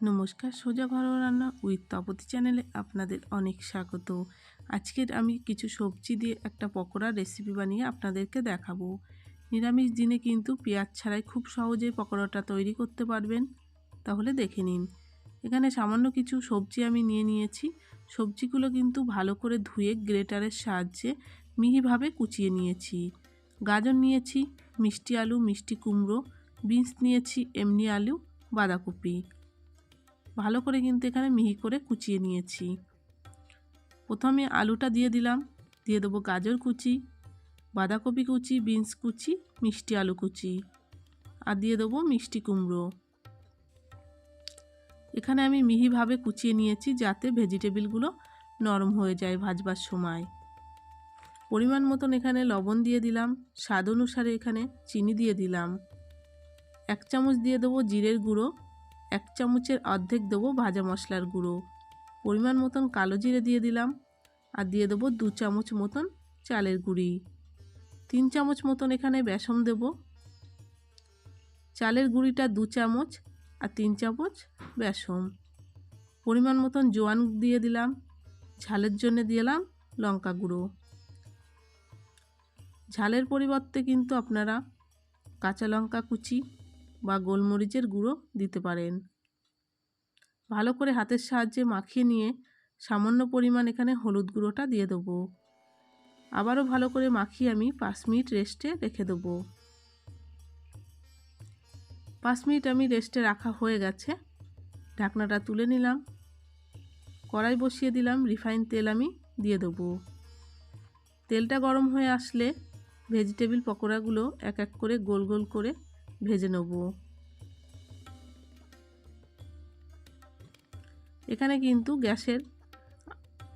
নমস্কার, সোজা ঘরোয়া রান্না উইথ তপতি চ্যানেলে আপনাদের অনেক স্বাগত। আজকের আমি কিছু সবজি দিয়ে একটা পকোড়া রেসিপি বানিয়ে আপনাদেরকে দেখাবো। নিরামিষ দিনে কিন্তু পেঁয়াজ ছাড়াই খুব সহজেই পকোড়াটা তৈরি করতে পারবেন। তাহলে দেখে নিন। এখানে সামান্য কিছু সবজি আমি নিয়ে নিয়েছি। সবজিগুলো কিন্তু ভালো করে ধুয়ে গ্রেটারের সাহায্যে মিহিভাবে কুচিয়ে নিয়েছি। গাজর নিয়েছি, মিষ্টি আলু, মিষ্টি কুমড়ো, বিনস নিয়েছি, এমনি আলু, বাঁধাকপি। ভালো করে কিন্তু এখানে মিহি করে কুচিয়ে নিয়েছি। প্রথমে আলুটা দিয়ে দিলাম। দিয়ে দেবো গাজর কুচি, বাঁধাকপি কুচি, বিনস কুচি, মিষ্টি আলু কুচি আর দিয়ে দেবো মিষ্টি কুমড়ো। এখানে আমি মিহিভাবে কুচিয়ে নিয়েছি যাতে ভেজিটেবিলগুলো নরম হয়ে যায় ভাজবার সময়। পরিমাণ মতন এখানে লবণ দিয়ে দিলাম। স্বাদ অনুসারে এখানে চিনি দিয়ে দিলাম। এক চামচ দিয়ে দেবো জিরের গুঁড়ো। এক চামচের অর্ধেক দেবো ভাজা মশলার গুঁড়ো। পরিমাণ মতন কালো জিরে দিয়ে দিলাম আর দিয়ে দেবো দু চামচ মতন চালের গুঁড়ি। তিন চামচ মতন এখানে বেসন দেব। চালের গুঁড়িটা দু চামচ আর তিন চামচ বেসন। পরিমাণ মতন জোয়ান দিয়ে দিলাম। ঝালের জন্য দিলাম লঙ্কা গুঁড়ো। ঝালের পরিবর্তে কিন্তু আপনারা কাঁচা লঙ্কা কুচি বা গোলমরিচের গুঁড়ো দিতে পারেন। ভালো করে হাতের সাহায্যে মাখিয়ে নিয়ে সামান্য পরিমাণ এখানে হলুদ গুঁড়োটা দিয়ে দেবো। আবারও ভালো করে মাখিয়ে আমি পাঁচ মিনিট রেস্টে রেখে দেবো। পাঁচ মিনিট আমি রেস্টে রাখা হয়ে গেছে। ঢাকনাটা তুলে নিলাম। কড়াই বসিয়ে দিলাম, রিফাইন তেল আমি দিয়ে দেবো। তেলটা গরম হয়ে আসলে ভেজিটেবিল পকোড়াগুলো এক এক করে গোল গোল করে ভেজে নেব। এখানে কিন্তু গ্যাসের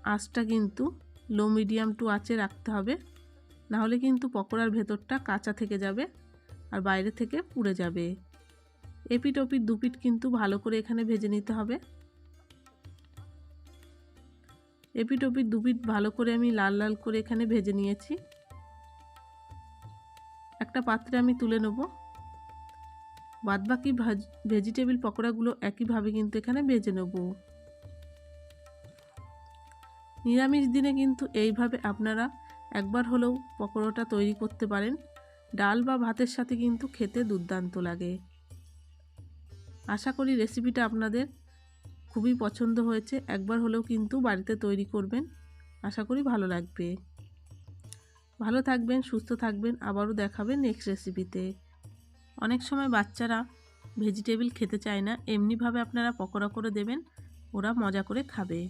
আঁচটা কিন্তু লো মিডিয়াম টু আঁচে রাখতে হবে। নাহলে কিন্তু পকোড়ার ভেতরটা কাঁচা থেকে যাবে আর বাইরে থেকে পুড়ে যাবে। এপিট ওপিট দুপিট কিন্তু ভালো করে এখানে ভেজে নিতে হবে। এপিট ওপিট দুপিট ভালো করে আমি লাল লাল করে এখানে ভেজে নিয়েছি। একটা পাত্রে আমি তুলে নেব। বাদবাকি ভেজিটেবিল পকোড়াগুলো একইভাবে কিন্তু এখানে ভেজে নেব। নিরামিষ দিনে কিন্তু এইভাবে আপনারা একবার হলেও পকোড়াটা তৈরি করতে পারেন। ডাল বা ভাতের সাথে কিন্তু খেতে দুর্দান্ত লাগে। আশা করি রেসিপিটা আপনাদের খুবই পছন্দ হয়েছে। একবার হলেও কিন্তু বাড়িতে তৈরি করবেন। আশা করি ভালো লাগবে। ভালো থাকবেন, সুস্থ থাকবেন। আবারও দেখাবেন নেক্সট রেসিপিতে অনেক সময় বাচ্চারা ভেজিটেবিল খেতে চায় না, এমনিভাবে আপনারা পকোড়া করে দেবেন, ওরা মজা করে খাবে।